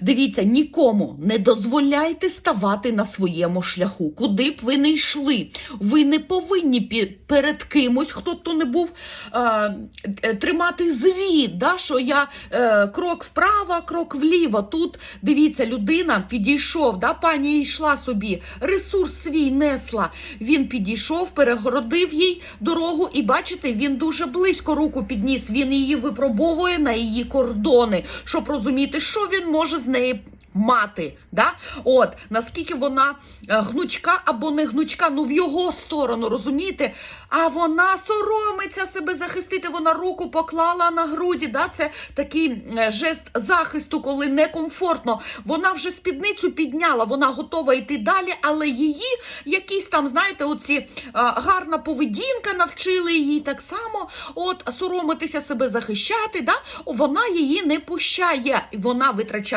Дивіться, нікому не дозволяйте ставати на своєму шляху, куди б ви не йшли. Ви не повинні перед кимось, хто б то не був, е, е, тримати звіт, да, що я е, крок вправо, крок вліво. Тут дивіться, людина підійшов, да, пані йшла собі, ресурс свій несла. Він підійшов, перегородив їй дорогу, і бачите, він дуже близько руку підніс. Він її випробовує на її кордони, щоб розуміти, що він може з неї. Мати, да? От наскільки вона е, гнучка або не гнучка, ну в його сторону, розумієте? А вона соромиться себе захистити. Вона руку поклала на груді. Да? Це такий е, жест захисту, коли некомфортно. Вона вже спідницю підняла, вона готова йти далі, але її якісь там, знаєте, оці е, гарна поведінка навчили її так само. От соромитися себе захищати. Да? Вона її не пущає, вона витрачає.